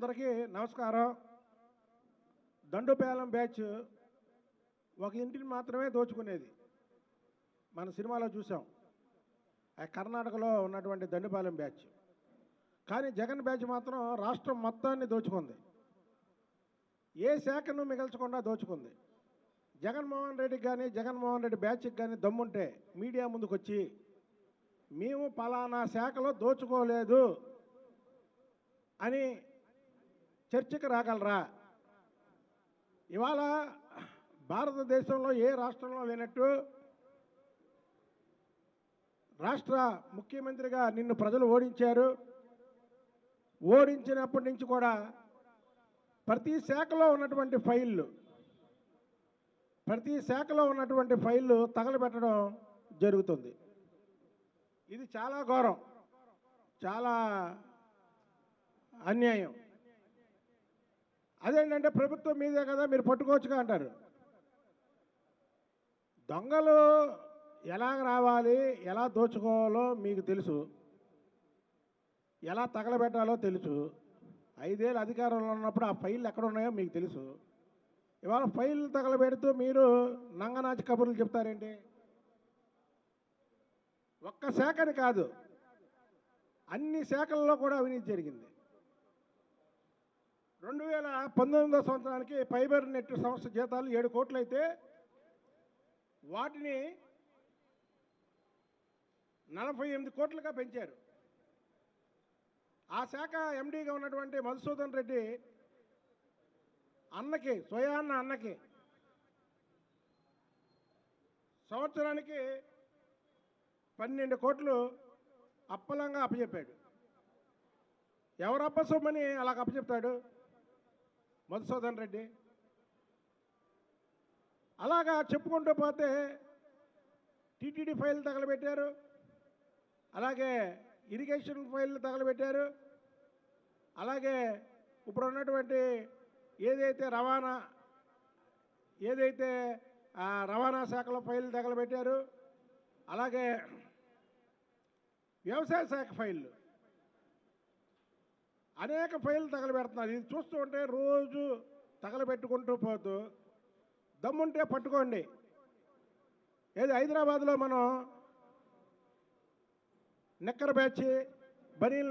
అందరికీ నమస్కారం. దండుపేలం బ్యాచ్ ఒక ఇంటిని మాత్రమే దోచుకునేది. మన సినిమాలో చూసాం. ఆ కర్ణాటకలో ఉన్నటువంటి దండుపాలెం బ్యాచ్. కానీ జగన్ బ్యాచ్ మాత్రం రాష్ట్రం మొత్తాన్ని దోచుకుంది. ఏ శాఖను మిగల్చకుండా దోచుకుంది. జగన్మోహన్ రెడ్డికి కానీ జగన్మోహన్ రెడ్డి బ్యాచ్కి కానీ దమ్ముంటే మీడియా ముందుకు వచ్చి మేము పలానా శాఖలో దోచుకోలేదు అని చర్చకు రాగలరా? ఇవాళ భారతదేశంలో ఏ రాష్ట్రంలో లేనట్టు రాష్ట్ర ముఖ్యమంత్రిగా నిన్ను ప్రజలు ఓడించారు. ఓడించినప్పటి నుంచి కూడా ప్రతి శాఖలో ఉన్నటువంటి ఫైళ్ళు ప్రతి శాఖలో ఉన్నటువంటి ఫైళ్ళు తగలబెట్టడం జరుగుతుంది. ఇది చాలా ఘోరం చాలా అన్యాయం. అదేంటంటే ప్రభుత్వం మీదే కదా మీరు పట్టుకోవచ్చుగా అంటారు. దొంగలు ఎలా రావాలి ఎలా దోచుకోవాలో మీకు తెలుసు. ఎలా తగలబెట్టాలో తెలుసు. ఐదేళ్ళు అధికారంలో ఉన్నప్పుడు ఆ ఫైళ్ళు ఎక్కడ ఉన్నాయో మీకు తెలుసు. ఇవాళ ఫైల్ తగలబెడుతూ మీరు నంగనాచి కబుర్లు చెప్తారేంటి? ఒక్క శాఖని కాదు అన్ని శాఖల్లో కూడా అవినీతి జరిగింది. రెండు వేల పంతొమ్మిదో సంవత్సరానికి ఫైబర్ నెట్ సంస్థ జీతాలు ఏడు కోట్లయితే వాటిని నలభై ఎనిమిది కోట్లుగా పెంచారు. ఆ శాఖ ఎండీగా ఉన్నటువంటి మధుసూదన్ రెడ్డి అన్నకి స్వయాన్న అన్నకి సంవత్సరానికి పన్నెండు కోట్లు అప్పలంగా అప్పచెప్పాడు. ఎవరు అప్పసొమ్మని అలాగ అప్పచెప్తాడు? మధుసూదన్ రెడ్డి. అలాగా చెప్పుకుంటూ పోతే టీటీడీ ఫైల్ తగలబెట్టారు. అలాగే ఇరిగేషన్ ఫైల్ తగలబెట్టారు. అలాగే ఇప్పుడు ఉన్నటువంటి ఏదైతే రవాణా ఏదైతే రవాణా శాఖలో ఫైల్ తగలబెట్టారు అలాగే వ్యవసాయ శాఖ ఫైళ్ళు. అనేక ఫైళ్ళు తగలబెడుతున్నారు. ఇది చూస్తూ ఉంటే రోజు తగలబెట్టుకుంటూ పోతూ దమ్ముంటే పట్టుకోండి. ఏది హైదరాబాద్లో మనం నిక్కర బ్యాచ్ బనీల్